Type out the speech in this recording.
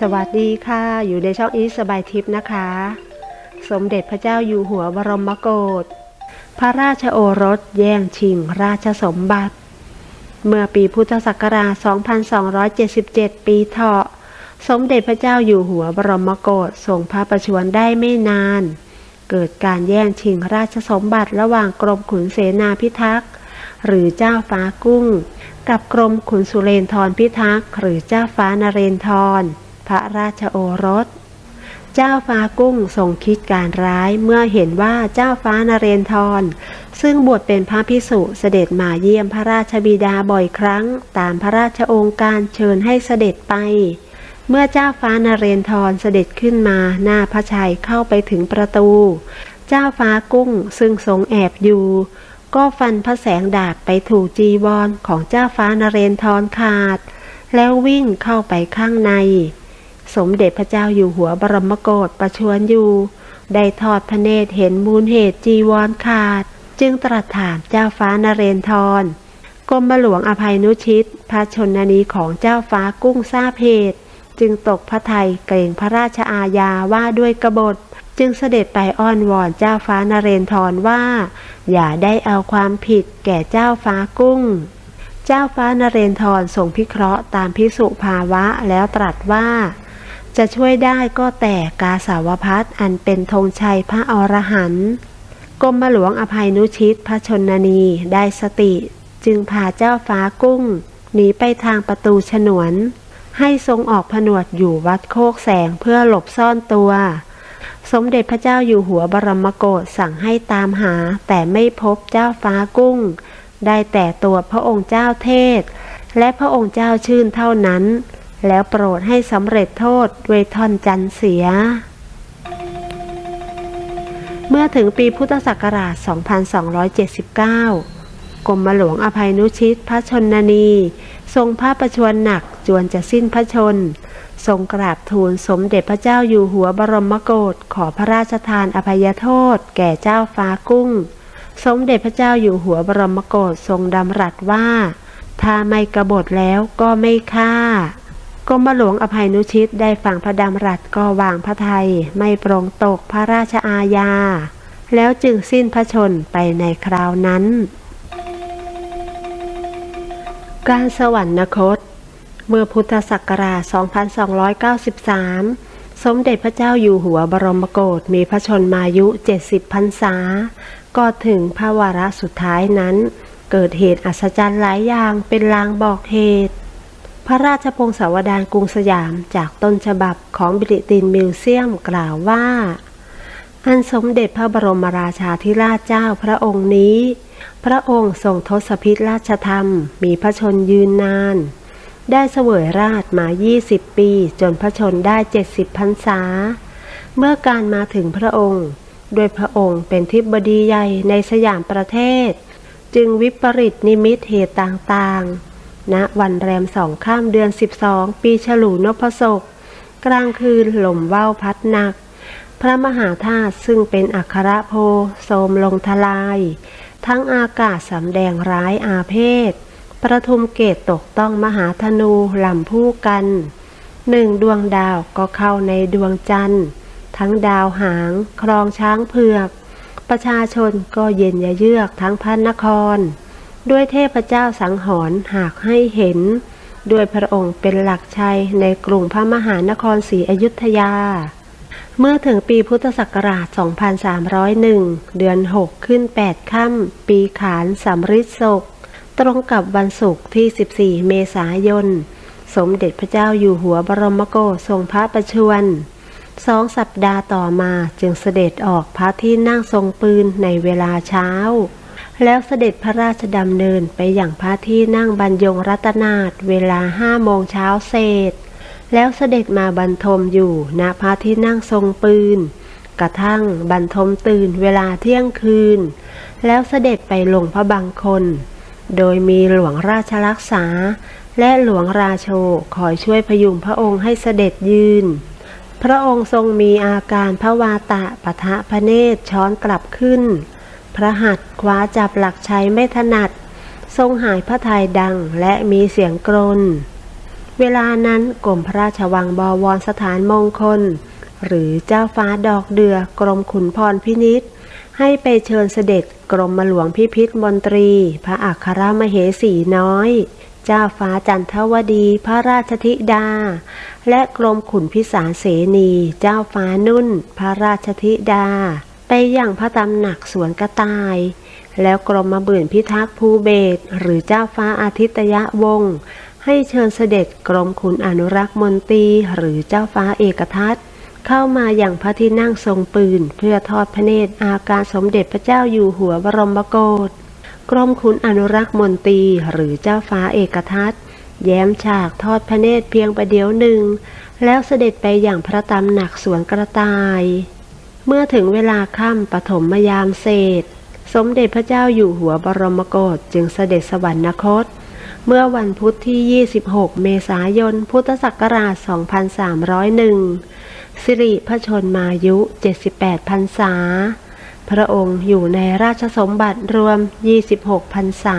สวัสดีค่ะ อยู่ในช่องอีสบายทิพย์นะคะ สมเด็จพระเจ้าอยู่หัวบรมโกศพระราชโอรสแย่งชิงราชสมบัติ เมื่อปีพุทธศักราช 2277 ปีเถาะ สมเด็จพระเจ้าอยู่หัวบรมโกศทรงพระประชวรได้ไม่นาน เกิดการแย่งชิงราชสมบัติระหว่างกรมขุนเสนาพิทักษ์หรือเจ้าฟ้ากุ้ง กับกรมขุนสุเรนทรพิทักษ์หรือเจ้าฟ้านเรนทร พระราชโอรส เจ้าฟ้ากุ้งทรงคิดการร้ายเมื่อเห็นว่าเจ้าฟ้านเรนทร ซึ่งบวชเป็นพระพิสุเสด็จมาเยี่ยมพระราชบิดาบ่อยครั้ง ตามพระราชองการเชิญให้เสด็จไป เมื่อเจ้าฟ้านเรนทรเสด็จขึ้นมาหน้าพระชัยเข้าไปถึงประตู เจ้าฟ้ากุ้งซึ่งทรงแอบอยู่ก็ฟันพระแสงดาบไปถูกจีวรของเจ้าฟ้านเรนทรขาด แล้ววิ่งเข้าไปข้างใน สมเด็จพระเจ้าอยู่หัวบรมโกศประชวรอยู่ ได้ทอดพระเนตรเห็นมูลเหตุจีวรขาด จึงตรัสถามเจ้าฟ้านเรนทรกรมหลวงอภัยนุชิต พระชนนีของเจ้าฟ้ากุ้งทราบเหตุ จึงตกพระทัยเกรงพระราชอาญาว่าด้วยกบฏ จึงเสด็จไปอ้อนวอนเจ้าฟ้านเรนทรว่า อย่าได้เอาความผิดแก่เจ้าฟ้ากุ้งเจ้าฟ้านเรนทรทรงพิเคราะห์ตามพิสุภาวะแล้วตรัสว่า จะช่วยได้ก็แต่กาสาวพัดอันเป็นธงชัยพระอรหันต์กรมหลวงอภัยนุชิตพระชนนีได้สติ จึงพาเจ้าฟ้ากุ้งหนีไปทางประตูฉนวน ให้ทรงออกผนวดอยู่วัดโคกแสงเพื่อหลบซ่อนตัว สมเด็จพระเจ้าอยู่หัวบรมโกศสั่งให้ตามหา แต่ไม่พบเจ้าฟ้ากุ้ง ได้แต่ตัวพระองค์เจ้าเทศ และพระองค์เจ้าชื่นเท่านั้น แล้วโปรดให้สำเร็จโทษด้วยท่อนจันเสีย เมื่อถึงปีพุทธศักราช 2279 กรมหลวงอภัยนุชิตพระชนนี ทรงพระประชวรหนักจวนจะสิ้นพระชน ทรงกราบทูลสมเด็จพระเจ้าอยู่หัวบรมโกศขอพระราชทานอภัยโทษ แก่เจ้าฟ้ากุ้ง สมเด็จพระเจ้าอยู่หัวบรมโกศทรงดำรัสว่า ถ้าไม่กบฏแล้วก็ไม่ฆ่า กรมหลวงอภัยนุชิตได้ฟังพระดำรัสก็วางพระไทยไม่ปรงตกพระราชอาญา แล้วจึงสิ้นพระชนไปในคราวนั้น การสวรรคต เมื่อพุทธศักราช 2293 สมเด็จพระเจ้าอยู่หัวบรมโกศมีพระชนมายุ 70พรรษา ก็ถึงพระวาระสุดท้ายนั้น เกิดเหตุอัศจรรย์หลายอย่างเป็นลางบอกเหตุ พระราชพงศาวดารกรุงสยามจากต้นฉบับของบริตินมิวเซียมกล่าวว่า อันสมเด็จพระบรมราชาธิราชเจ้าพระองค์นี้ พระองค์ทรงทศพิธราชธรรม มีพระชนยืนนาน ได้เสวยราชมา 20 ปี จนพระชนได้ 70พรรษา เมื่อการมาถึงพระองค์ โดยพระองค์เป็นทิบดีใหญ่ในสยามประเทศ จึงวิปริตนิมิตเหตุต่างๆ ณวันแรมสองข้ามเดือน 12 ปีฉลูนพศก กลางคืนลมว่าวพัดหนัก พระมหาธาตุซึ่งเป็นอัครโพโสมลงทลาย ทั้งอากาศสำแดงร้ายอาเพศ ประทุมเกตตกต้องมหาธนูลำผู้กันหนึ่งดวงดาวก็เข้าในดวงจันทร์ ทั้งดาวหาง ครองช้างเผือก ประชาชนก็เย็นยะเยือกทั้งพันนคร ด้วยเทพเจ้าสังหรณ์หากให้เห็น ด้วยพระองค์เป็นหลักชัยในกรุงพระมหานครศรีอยุธยา เมื่อถึงปีพุทธศักราช 2301 เดือน 6 ขึ้น 8 ค่ำ ปีขานสำริดศก ตรงกับวันศุกร์ที่ 14 เมษายน สมเด็จพระเจ้าอยู่หัวบรมโกศทรงพระประชวรสองสัปดาห์ต่อมาจึงเสด็จออกพระที่นั่งทรงปืนในเวลาเช้า แล้วเสด็จพระราชดำเนินไปอย่างพระที่นั่งบรรยงรัตนาถเวลาห้าโมงเช้าเศษ แล้วเสด็จมาบรรทมอยู่ณพระที่นั่งทรงปืน กระทั่งบรรทมตื่นเวลาเที่ยงคืน แล้วเสด็จไปลงพระบังคน โดยมีหลวงราชรักษา และหลวงราโชคอยช่วยพยุงพระองค์ให้เสด็จยืน พระองค์ทรงมีอาการพระวาตะปะทะพระเนตรช้อนกลับขึ้น พระหัตถ์คว้าจับหลักใชัยไม่ถนัด ทรงหายพระทัยดังและมีเสียงกรน เวลานั้นกรมพระราชวังบวรสถานมงคล หรือเจ้าฟ้าดอกเดือกรมขุนพรพินิษให้ไปเชิญเสด็จกรมหลวงพิพิธมนตรี พระอัครมเหสีน้อย เจ้าฟ้าจันทวดีพระราชธิดา และกรมขุนพิสารเสนี เจ้าฟ้านุ่น พระราชธิดา ไปอย่างพระตำหนักสวนกระต่าย แล้วกรมมาบื่นพิทักษ์ภูเบศหรือเจ้าฟ้าอาทิตยะวงศ์ให้เชิญเสด็จกรมขุนอนุรักษ์มนตรีหรือเจ้าฟ้าเอกทัตเข้ามาอย่างพระที่นั่งทรงปืน เพื่อทอดพระเนตรอาการสมเด็จพระเจ้าอยู่หัวบรมโกศกรมขุนอนุรักษ์มนตรีหรือเจ้าฟ้าเอกทัตแย้มฉากทอดพระเนตรเพียงประเดี๋ยวหนึ่ง แล้วเสด็จไปอย่างพระตำหนักสวนกระต่าย เมื่อถึงเวลาค่ำปฐมยามเศษ สมเด็จพระเจ้าอยู่หัวบรมโกศจึงเสด็จสวรรคต เมื่อวันพุธที่ 26 เมษายน พุทธศักราช 2301 สิริพระชนมายุ 78 พรรษา พระองค์อยู่ในราชสมบัติรวม 26 พรรษา